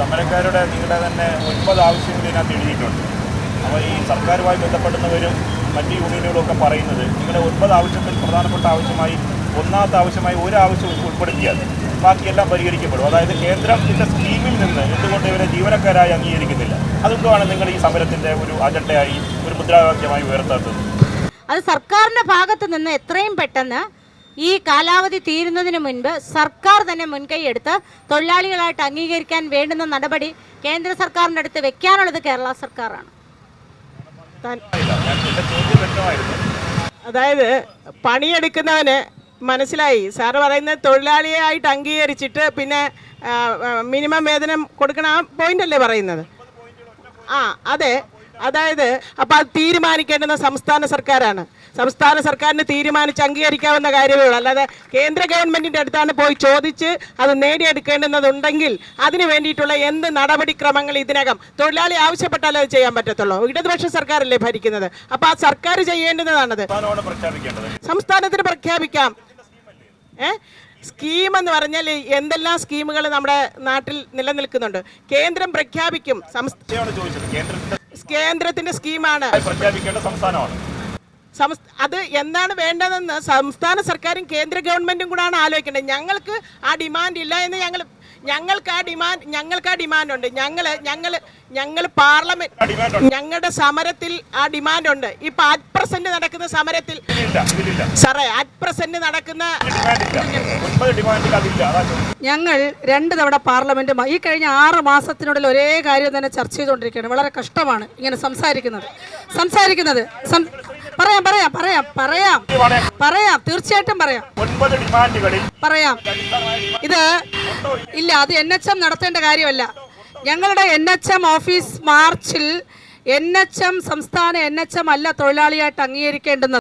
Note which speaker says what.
Speaker 1: സമരക്കാരുടെ നിങ്ങളുടെ തന്നെ ഒൻപത് ആവശ്യങ്ങൾ ഇതിനകത്ത് എഴുതിയിട്ടുണ്ട്. അപ്പോൾ ഈ സർക്കാരുമായി ബന്ധപ്പെടുന്നവരും മറ്റ് യൂണിയനുകളൊക്കെ പറയുന്നത് നിങ്ങളുടെ ഒൻപത് ആവശ്യത്തിൽ പ്രധാനപ്പെട്ട ആവശ്യമായി ഒന്നാമത്തെ ആവശ്യമായി ഒരു ആവശ്യം ഉൾപ്പെടുത്തിയാൽ ബാക്കിയെല്ലാം പരിഹരിക്കപ്പെടും. അതായത് കേന്ദ്രത്തിന്റെ സ്കീമിൽ നിന്ന് എന്തുകൊണ്ട് ഇവരെ ജീവനക്കാരായി അംഗീകരിക്കുന്നില്ല? അതുകൊണ്ടാണ് നിങ്ങൾ ഈ സമരത്തിന്റെ ഒരു അജണ്ടയായി ഒരു മുദ്രാവാക്യമായി ഉയർത്താത്തത്.
Speaker 2: അത് സർക്കാരിന്റെ ഭാഗത്ത് നിന്ന് എത്രയും പെട്ടെന്ന് ഈ കാലാവധി തീരുന്നതിന് മുൻപ് സർക്കാർ തന്നെ മുൻകൈ എടുത്ത് തൊഴിലാളികളായിട്ട് അംഗീകരിക്കാൻ വേണ്ടുന്ന നടപടി കേന്ദ്ര സർക്കാരിന്റെ അടുത്ത് വെക്കാനുള്ളത് കേരള സർക്കാരാണ്.
Speaker 3: അതായത് പണിയെടുക്കുന്നവന് മനസ്സിലായി. സാറ് പറയുന്നത് തൊഴിലാളിയായിട്ട് അംഗീകരിച്ചിട്ട് പിന്നെ മിനിമം വേതനം കൊടുക്കണം ആ പോയിന്റല്ലേ പറയുന്നത്? ആ അതെ. അതായത് അപ്പോൾ അത് തീരുമാനിക്കേണ്ടുന്ന സംസ്ഥാന സർക്കാരാണ്. സംസ്ഥാന സർക്കാരിന് തീരുമാനിച്ച് അംഗീകരിക്കാവുന്ന കാര്യമേ ഉള്ളൂ. അല്ലാതെ കേന്ദ്ര ഗവൺമെന്റിന്റെ അടുത്താണ് പോയി ചോദിച്ച് അത് നേടിയെടുക്കേണ്ടുന്നതുണ്ടെങ്കിൽ അതിന് വേണ്ടിയിട്ടുള്ള എന്ത് നടപടിക്രമങ്ങൾ ഇതിനകം തൊഴിലാളി ആവശ്യപ്പെട്ടാലേ അത് ചെയ്യാൻ പറ്റത്തുള്ളൂ. ഇടതുപക്ഷ സർക്കാരല്ലേ ഭരിക്കുന്നത്? അപ്പോൾ ആ സർക്കാർ ചെയ്യേണ്ടുന്നതാണത്. സംസ്ഥാനത്തിന് പ്രഖ്യാപിക്കാം. ഏ? സ്കീം എന്ന് പറഞ്ഞാൽ എന്തെല്ലാം സ്കീമുകൾ നമ്മുടെ നാട്ടിൽ നിലനിൽക്കുന്നുണ്ട്? കേന്ദ്രം പ്രഖ്യാപിക്കും
Speaker 1: കേന്ദ്രത്തിന്റെ
Speaker 3: സ്കീമാണ്. അത് എന്താണ് വേണ്ടതെന്ന് സംസ്ഥാന സർക്കാരും കേന്ദ്ര ഗവൺമെന്റും കൂടാണ് ആലോചിക്കേണ്ടത്. ഞങ്ങൾക്ക് ആ ഡിമാൻഡ് ഇല്ല എന്ന് ഞങ്ങൾ ഞങ്ങൾക്ക് ആ ഡിമാൻഡ് ഞങ്ങൾക്ക് ആ ഡിമാൻഡ് ഉണ്ട് ഞങ്ങൾ ഞങ്ങൾ ഞങ്ങൾ പാർലമെന്റ് ഞങ്ങളുടെ സമരത്തിൽ ആ ഡിമാൻഡ് ഉണ്ട് ഇപ്പൊ അറ്റ് പ്രസന്റ് നടക്കുന്ന സമരത്തിൽ സാറേ അറ്റ് പ്രസന്റ് നടക്കുന്ന
Speaker 4: ഞങ്ങൾ രണ്ട് തവണ പാർലമെന്റ് ഈ കഴിഞ്ഞ ആറ് മാസത്തിനുള്ളിൽ ഒരേ കാര്യം തന്നെ ചർച്ച ചെയ്തുകൊണ്ടിരിക്കുകയാണ്. വളരെ കഷ്ടമാണ് ഇങ്ങനെ സംസാരിക്കുന്നത്. സംസാരിക്കുന്നത് പറയാം പറയാം. പറയാം പറയാം പറയാം. പറയാം തീർച്ചയായിട്ടും പറയാം. പറയാം. ഇത് ഇല്ല അത് എൻ എച്ച് എം നടത്തേണ്ട കാര്യമല്ല. ഞങ്ങളുടെ എൻ എച്ച് എം ഓഫീസ് മാർച്ചിൽ എൻ എച്ച് എം സംസ്ഥാന എൻ എച്ച് എം അല്ല തൊഴിലാളിയായിട്ട് അംഗീകരിക്കേണ്ടുന്നത്.